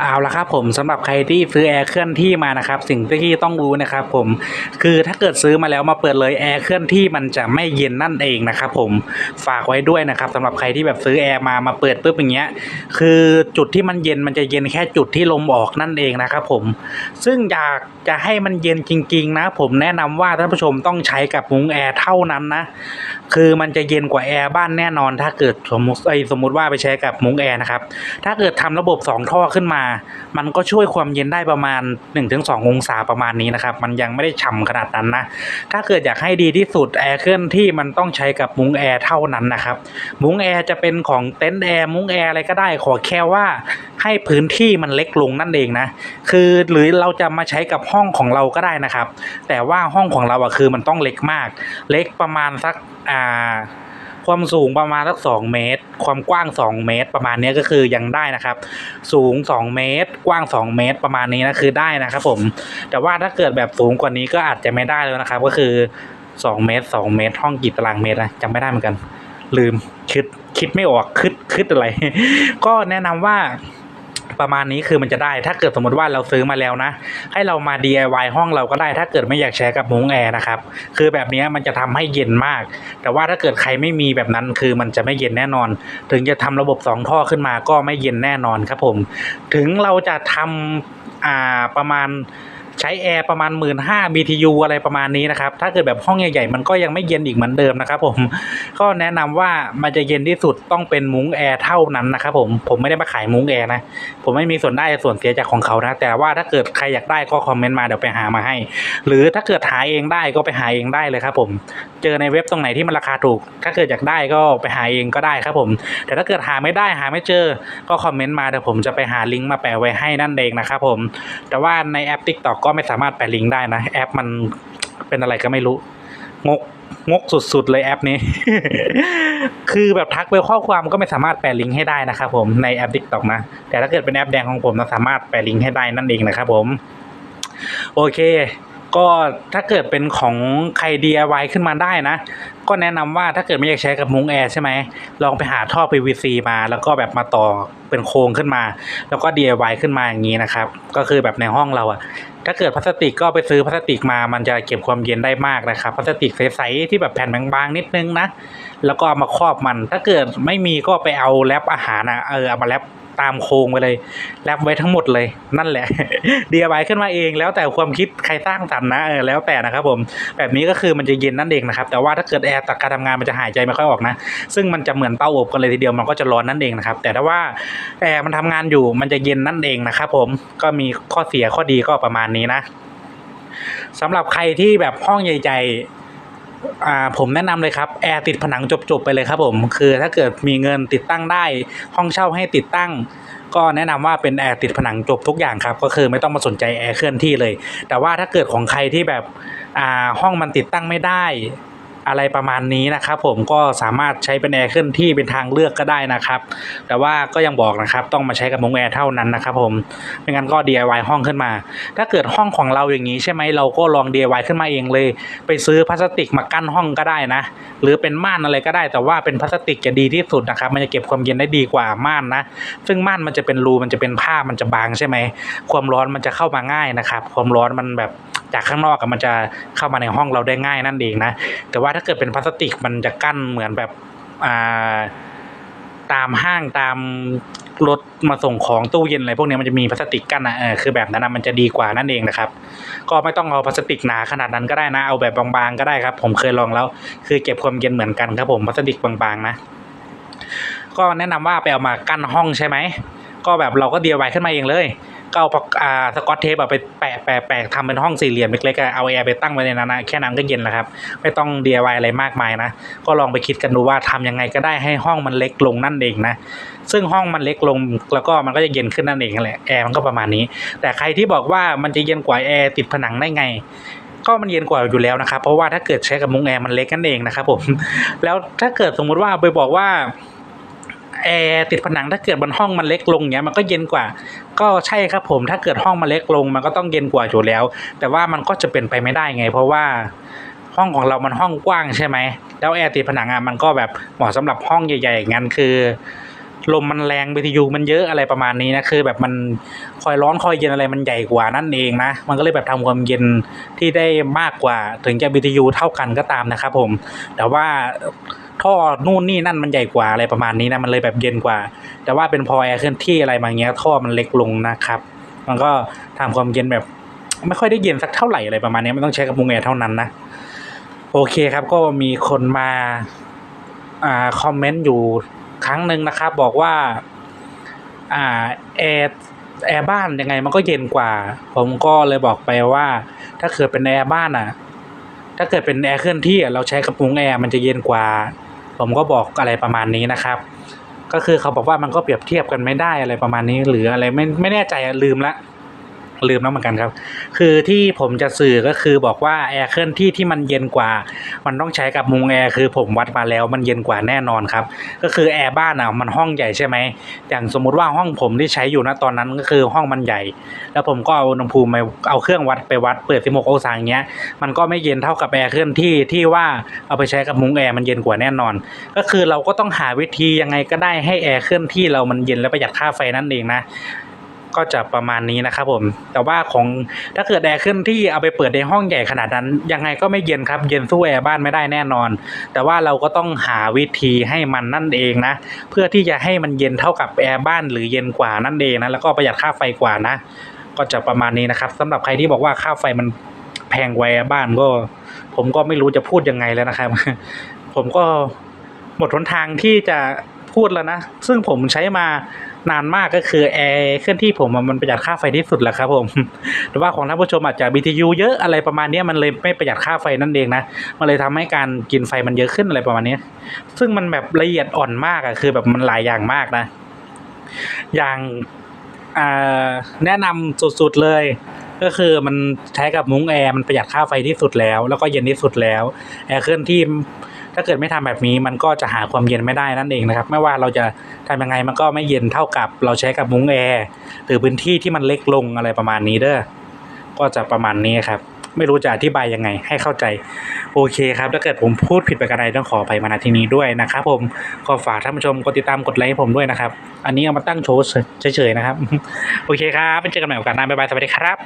เอาละครับผมสำหรับใครที่ซื้อแอร์เคลื่อนที่มานะครับสิ่งที่ต้องรู้นะครับผมคือถ้าเกิดซื้อมาแล้วมาเปิดเลยแอร์เคลื่อนที่มันจะไม่เย็นนั่นเองนะครับผมฝากไว้ด้วยนะครับสำหรับใครที่แบบซื้อแอร์มามาเปิดปุ๊บอย่างเงี้ยคือจุดที่มันเย็นมันจะเย็นแค่จุดที่ลมออกนั่นเองนะครับผมซึ่งอยากจะให้มันเย็นจริง ๆ นะ ผมแนะนำว่าท่านผู้ชมต้องใช้กับมุ้งแอร์เท่านั้นนะคือมันจะเย็นกว่าแอร์บ้านแน่นอน ถ้าเกิดสมมติไอสมมติว่าไปใช้กับมุ้งแอร์นะครับถ้าเกิดทำระบบสองท่อขึ้นมามันก็ช่วยความเย็นได้ประมาณ 1-2 องศาประมาณนี้นะครับ มันยังไม่ได้ฉ่ำขนาดนั้นนะ ถ้าเกิดอยากให้ดีที่สุดแอร์เคลื่อนที่มันต้องใช้กับมุ้งแอร์เท่านั้นนะครับ มุ้งแอร์จะเป็นของเต็นท์แอร์มุ้งแอร์อะไรก็ได้ ขอแค่ว่าให้พื้นที่มันเล็กลงนั่นเองนะ คือหรือเราจะมาใช้กับห้องของเราก็ได้นะครับ แต่ว่าห้องของเราอะคือมันต้องเล็กมาก เล็กประมาณสักอ่า ความสูงประมาณสักสองเมตร ความกว้างสองเมตร ประมาณนี้ก็คือยังได้นะครับ สูงสองเมตร กว้างสองเมตร ประมาณนี้นะคือได้นะครับ ผม แต่ว่าถ้าเกิดแบบสูงกว่านี้ก็อาจจะไม่ได้แล้วนะครับ ก็คือสองเมตรสองเมตร ห้องกี่ตารางเมตรนะจำไม่ได้เหมือนกัน ลืมคิดคิดไม่ออกคิดคิดอะไร ก็แนะนำว่า ประมาณนี้คือมันจะได้ ถ้าเกิดสมมติว่าเราซื้อมาแล้วนะ ให้เรามา DIY ห้องเราก็ได้ ถ้าเกิดไม่อยากแชร์กับมุ้งแอร์นะครับ คือแบบนี้มันจะทำให้เย็นมาก แต่ว่าถ้าเกิดใครไม่มีแบบนั้นคือมันจะไม่เย็นแน่นอน ถึงจะทำระบบสองท่อขึ้นมาก็ไม่เย็นแน่นอนครับผม ถึงเราจะทำอ่าประมาณ ใช้แอร์ประมาณ 1 5ื่นห้า BTU อะไรประมาณนี้นะครับ ถ้าเกิดแบบห้องใหญ่ๆ มันก็ยังไม่เย็นอีกเหมือนเดิมนะครับผม ก็แนะนำว่ามันจะเย็นที่สุดต้องเป็นมุ้งแอร์เท่านั้นนะครับผม ผมไม่ได้มาขายมุ้งแอร์นะ ผมไม่มีส่วนได้ส่วนเสียจากของเขานะ แต่ว่าถ้าเกิดใครอยากได้ก็คอมเมนต์มาเดี๋ยวไปหามาให้ หรือถ้าเกิดหาเองได้ก็ไปหาเองได้เลยครับผม เจอในเว็บตรงไหนที่มันราคาถูก ถ้าเกิดอยากได้ก็ไปหาเองก็ได้ครับผม แต่ถ้าเกิดหาไม่ได้หาไม่เจอ ก็คอมเมนต์มาเดี๋ยวผมจะไปหาลิงก์มาแปะไว้ให้นั่นเองนะครับผม แต่ว่าในแอป TikTok ก็ก็ไม่สามารถแปะลิงก์ได้นะ แอปมันเป็นอะไรก็ไม่รู้ งกงกสุดๆเลยแอปนี้ คือแบบทักไปข้อความก็ไม่สามารถแปะลิงก์ให้ได้นะครับผมในแอปดิกตอกนะ แต่ถ้าเกิดเป็นแอปแดงของผมนะสามารถแปะลิงก์ให้ได้นั่นเองนะครับผม โอเค ก็ถ้าเกิดเป็นของใคร DIY ขึ้นมาได้นะ ก็แนะนำว่าถ้าเกิดไม่อยากใช้กับมุ้งแอร์ใช่ไหมลองไปหาท่อ PVC มาแล้วก็แบบมาต่อเป็นโครงขึ้นมา แล้วก็ DIY ขึ้นมาอย่างนี้นะครับ ก็คือแบบในห้องเราอะถ้าเกิดพลาสติกก็ไปซื้อพลาสติกมา มันจะเก็บความเย็นได้มากนะครับ พลาสติกใสๆที่แบบแผ่นบางๆนิดนึงนะ แล้วก็เอามาครอบมัน ถ้าเกิดไม่มีก็ไปเอาแรปอาหารอะเออเอามาแรป ตามโครงไปเลยแรปไว้ทั้งหมดเลยนั่นแหละ DIY ขึ้นมาเองแล้วแต่ความคิดใครสร้างสรรค์นะเออแล้วแต่นะครับผมแบบนี้ก็คือมันจะเย็นนั่นเองนะครับแต่ว่าถ้าเกิดแอร์จากการทำงานมันจะหายใจไม่ค่อยออกนะ ซึ่งมันจะเหมือนเตาอบกันเลยทีเดียวมันก็จะร้อนนั่นเองนะครับแต่ถ้าว่าแอร์มันทำงานอยู่มันจะเย็นนั่นเองนะครับผมก็มีข้อเสียข้อดีก็ประมาณนี้นะสำหรับใครที่แบบห้องใหญ่ๆ ผมแนะนำเลยครับแอร์ติดผนังจบๆไปเลยครับผมคือถ้าเกิดมีเงินติดตั้งได้ห้องเช่าให้ติดตั้ง ก็แนะนำว่าเป็นแอร์ติดผนังจบทุกอย่างครับก็คือไม่ต้องมาสนใจแอร์เคลื่อนที่เลย แต่ว่าถ้าเกิดของใครที่แบบอ่าห้องมันติดตั้งไม่ได้ อะไรประมาณนี้นะครับ ผมก็สามารถใช้เป็นแอร์เคลื่อนที่เป็นทางเลือกก็ได้นะครับ แต่ว่าก็ยังบอกนะครับต้องมาใช้กับมุ้งแอร์เท่านั้นนะครับผมไม่งั้นก็ DIY ห้องขึ้นมา ถ้าเกิดห้องของเราอย่างนี้ใช่ไหมเราก็ลอง DIY ขึ้นมาเองเลย ไปซื้อพลาสติกมากั้นห้องก็ได้นะ หรือเป็นม่านอะไรก็ได้ แต่ว่าเป็นพลาสติกจะดีที่สุดนะครับ มันจะเก็บความเย็นได้ดีกว่าม่านนะ ซึ่งม่านมันจะเป็นรูมันจะเป็นผ้ามันจะบางใช่ไหมความร้อนมันจะเข้ามาง่ายนะครับ ความร้อนมันแบบ จากข้างนอกมันจะเข้ามาในห้องเราได้ง่ายนั่นเองนะ แต่ว่าถ้าเกิดเป็นพลาสติกมันจะกั้นเหมือนแบบาตามห้างตามรถมาส่งของตู้เย็นอะไรพวกนี้มันจะมีพลาสติกกั้นนะเออคือแบบนั้นนะมันจะดีกว่านั่นเองนะครับ ก็ไม่ต้องเอาพลาสติกหนาขนาดนั้นก็ได้นะ เอาแบบบางๆก็ได้ครับ ผมเคยลองแล้ว คือเก็บความเย็นเหมือนกันครับผมพลาสติกบางๆนะ ก็แนะนำว่าไปเอามากั้นห้องใช่ไหม ก็แบบเราก็ DIY ขึ้นมาเองเลย ก็เอาปากอ่าสกอตเทปไปแปะแปะแปะทำเป็นห้องสี่เหลี่ยมเล็กๆเอาแอร์ไปตั้งไว้ในนั้นนะแค่นั้นก็เย็นแล้วครับ ไม่ต้อง DIY อะไรมากมายนะ ก็ลองไปคิดกันดูว่าทำยังไงก็ได้ให้ห้องมันเล็กลงนั่นเองนะ ซึ่งห้องมันเล็กลงแล้วก็มันก็จะเย็นขึ้นนั่นเองแหละแอร์มันก็ประมาณนี้ แต่ใครที่บอกว่ามันจะเย็นกว่าแอร์ติดผนังได้ไงก็มันเย็นกว่าอยู่แล้วนะครับ เพราะว่าถ้าเกิดใช้กับมุ้งแอร์มันเล็กนั่นเองนะครับผม แล้วถ้าเกิดสมมุติว่าไปบอกว่า แอร์ติดผนังถ้าเกิดบนห้องมันเล็กลงเงี้ยมันก็เย็นกว่า ก็ใช่ครับผมถ้าเกิดห้องมันเล็กลง มันก็ต้องเย็นกว่าอยู่แล้ว แต่ว่ามันก็จะเป็นไปไม่ได้ไง เพราะว่าห้องของเรามันห้องกว้างใช่ไหมแล้วแอร์ติดผนังอะมันก็แบบเหมาะสำหรับห้องใหญ่ๆอย่างนั้นคือลมมันแรง BTU มันเยอะอะไรประมาณนี้นะคือ แบบมันคอยร้อนคอยเย็นอะไรมันใหญ่กว่านั่นเองนะมันก็เลยแบบทำความเย็นที่ได้มากกว่า ถึงจะ BTU เท่ากันก็ตามนะครับผม แต่ว่า ท่อนู่นนี่นั่นมันใหญ่กว่าอะไรประมาณนี้นะมันเลยแบบเย็นกว่า แต่ว่าเป็นพอแอร์เคลื่อนที่อะไรบางเงี้ยท่อมันเล็กลงนะครับ มันก็ทำความเย็นแบบ ไม่ค่อยได้เย็นสักเท่าไหร่อะไรประมาณนี้มันต้องใช้กับมุงแอร์เท่านั้นนะโอเคครับก็มีคนมาอ่าคอมเมนต์อยู่ครั้งหนึ่งนะครับ บอกว่าอ่าแอร์แอร์บ้านยังไงมันก็เย็นกว่า ผมก็เลยบอกไปว่า ถ้าเกิดเป็นแอร์บ้านอะ ถ้าเกิดเป็นแอร์เคลื่อนที่อะเราใช้กระปุงแอร์มันจะเย็นกว่า ผมก็บอกอะไรประมาณนี้นะครับ ก็คือเขาบอกว่ามันก็เปรียบเทียบกันไม่ได้อะไรประมาณนี้ หรืออะไรไม่ไม่แน่ใจลืมละ ลืมแล้วเหมือนกันครับ คือที่ผมจะสื่อก็คือบอกว่าแอร์เคลื่อนที่ที่มันเย็นกว่า มันต้องใช้กับมุงแอร์คือผมวัดมาแล้วมันเย็นกว่าแน่นอนครับ ก็คือแอร์บ้านอะมันห้องใหญ่ใช่ไหมอย่างสมมุติว่าห้องผมที่ใช้อยู่นะตอนนั้นก็คือห้องมันใหญ่ แล้วผมก็เอาอุณหภูมิเอาเครื่องวัดไปวัดเปิด 16 องศาอย่างเงี้ย มันก็ไม่เย็นเท่ากับแอร์เคลื่อนที่ที่ว่าเอาไปใช้กับมุงแอร์มันเย็นกว่าแน่นอน ก็คือเราก็ต้องหาวิธียังไงก็ได้ให้แอร์เคลื่อนที่เรามันเย็นและประหยัดค่าไฟนั่นเองนะ ก็จะประมาณนี้นะครับผม แต่ว่าของถ้าเกิดแอร์เคลื่อนที่เอาไปเปิดในห้องใหญ่ขนาดนั้น ยังไงก็ไม่เย็นครับ เย็นสู้แอร์บ้านไม่ได้แน่นอน แต่ว่าเราก็ต้องหาวิธีให้มันนั่นเองนะ เพื่อที่จะให้มันเย็นเท่ากับแอร์บ้านหรือเย็นกว่านั่นเองนะ แล้วก็ประหยัดค่าไฟกว่านะ ก็จะประมาณนี้นะครับสำหรับใครที่บอกว่าค่าไฟมันแพงกว่าแอร์บ้านก็ ผมก็ไม่รู้จะพูดยังไงแล้วนะครับ ผมก็หมดหนทางที่จะพูดแล้วนะ ซึ่งผมใช้มา นานมากก็คือแอร์เคลื่อนที่ผมมันประหยัดค่าไฟที่สุดแหละครับผมแต่ว่าของท่านผู้ชมอาจจะ BTU เยอะอะไรประมาณนี้มันเลยไม่ประหยัดค่าไฟนั่นเองนะมันเลยทำให้การกินไฟมันเยอะขึ้นอะไรประมาณนี้ ซึ่งมันแบบละเอียดอ่อนมากอะคือแบบมันหลายอย่างมากนะ อย่างาแนะนำสุดๆเลย ก็คือมันใช้กับมุ้งแอร์มันประหยัดค่าไฟที่สุดแล้ว แล้วก็เย็นที่สุดแล้วแอร์เคลื่อนที่ ถ้าเกิดไม่ทำแบบนี้มันก็จะหาความเย็นไม่ได้นั่นเองนะครับ ไม่ว่าเราจะทำยังไงมันก็ไม่เย็นเท่ากับเราใช้กับมุ้งแอร์หรือพื้นที่ที่มันเล็กลงอะไรประมาณนี้เด้อก็จะประมาณนี้ครับ ไม่รู้จะอธิบายยังไงให้เข้าใจโอเคครับ ถ้าเกิดผมพูดผิดไปกระไรต้องขออภัยมาณที่นี้ด้วยนะครับผมก็ฝากท่านผู้ชมกดติดตามกดไลค์ให้ผมด้วยนะครับ อันนี้เอามาตั้งโชว์เฉยๆนะครับ โอเคครับเป็นเจอกันใหม่โอกาสหน้าบ๊ายบายสวัสดีครับ